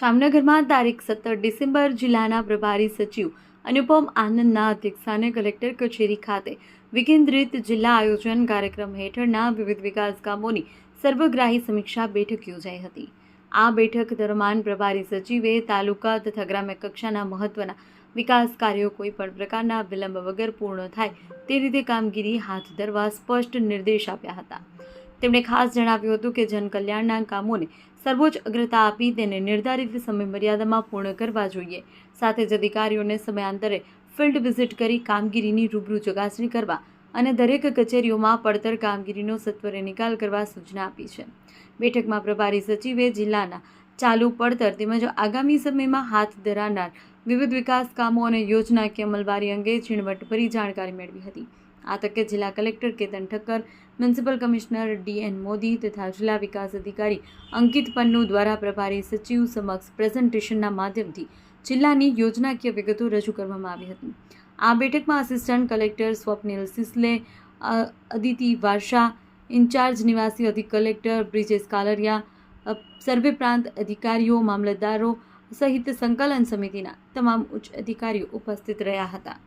જામનગરમાં તારીખ સત્તર ડિસેમ્બર જિલ્લાના પ્રભારી સચિવ અનુપમ આનંદના અધ્યક્ષસ્થાને કલેક્ટર કચેરી ખાતે વિકેન્દ્રિત જિલ્લા આયોજન કાર્યક્રમ હેઠળના વિવિધ વિકાસ કામોની સર્વગ્રાહી સમીક્ષા બેઠક યોજાઈ હતી. આ બેઠક દરમિયાન પ્રભારી સચિવે તાલુકા તથા ગ્રામ્ય કક્ષાના મહત્વના વિકાસ કાર્યો કોઈ પણ પ્રકારના વિલંબ વગર પૂર્ણ થાય તે રીતે કામગીરી હાથ ધરવા સ્પષ્ટ નિર્દેશ આપ્યા હતા. તેમણે ખાસ જણાવ્યું હતું કે જનકલ્યાણના કામોને સર્વોચ્ચ અગ્રતા આપી તેને નિર્ધારિત સમયમર્યાદામાં પૂર્ણ કરવા જોઈએ. સાથે જ અધિકારીઓને સમયાંતરે ફિલ્ડ વિઝિટ કરી કામગીરીની રૂબરૂ ચકાસણી કરવા અને દરેક કચેરીઓમાં પડતર કામગીરીનો સત્વરે નિકાલ કરવા સૂચના આપી છે. બેઠકમાં પ્રભારી સચિવે જિલ્લાના ચાલુ પડતર તેમજ આગામી સમયમાં હાથ ધરાનાર વિવિધ વિકાસ કામો અને યોજનાકીય અમલવારી અંગે ઝીણવટભરી જાણકારી મેળવી હતી. આ તકે જિલ્લા collector Ketan Thakkar, municipal commissioner DN Modi તથા જિલ્લા વિકાસ અધિકારી અંકિત પન્નુ દ્વારા પ્રભારી સચિવ સમક્ષ પ્રેઝન્ટેશનના માધ્યમથી જિલ્લાની યોજનાકીય વિગતો રજૂ કરવામાં આવી હતી. આ બેઠકમાં assistant collector Swapnil Sisle Aditi Varsha incharge નિવાસી અધિક કલેક્ટર બ્રિજેશ કાલરિયા સર્વે પ્રાંત અધિકારીઓ, મામલતદારો સહિત સંકલન સમિતિના તમામ ઉચ્ચ અધિકારીઓ ઉપસ્થિત રહ્યા હતા.